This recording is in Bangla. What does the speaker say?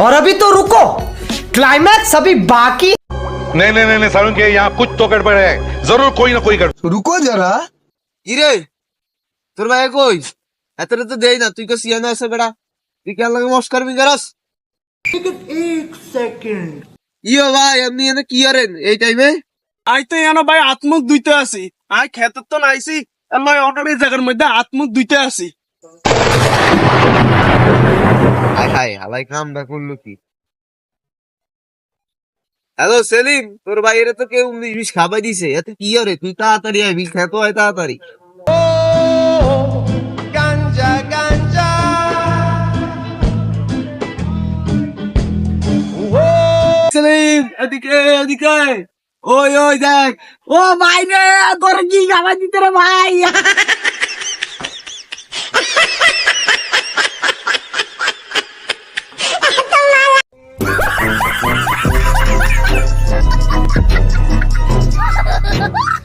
और अभी तो रुको क्लाइमैक्स अभी बाकी नहीं नहीं नहीं नहीं सारुण के यहाँ कुछ तो गड़बड़ है जरूर कोई ना कोई गड़बड़ रुको जरा ইরে তোর ভাই কই এতটা তো দেই না তুই কে সিয়ানা আছে বেড়া তুই কেন লাগে মস্কার মি করস এক সেকেন্ড ইয়ো ভাই আপনি এনে কি করেন এই টাইমে আই তো এনো ভাই আত্মুখ দুইতে আছি আই খেতে তো নাইছি এলাই অনার এই জায়গার মধ্যে আত্মুখ দুইতে আছি হাই হালাই কামটা করল কি? হ্যালো, সেলিম, তোর ভাইয়ের তো কেউ বিষ খাবাই দিছে, এত কি করে তুই তাড়াতাড়ি আয় বিষ খেতে হয় তাড়াতাড়ি। ওই ওই, দেখ। ও, ভাই রে, তোর কি খাবার দিতে রে, ভাই? Ha ha ha ha!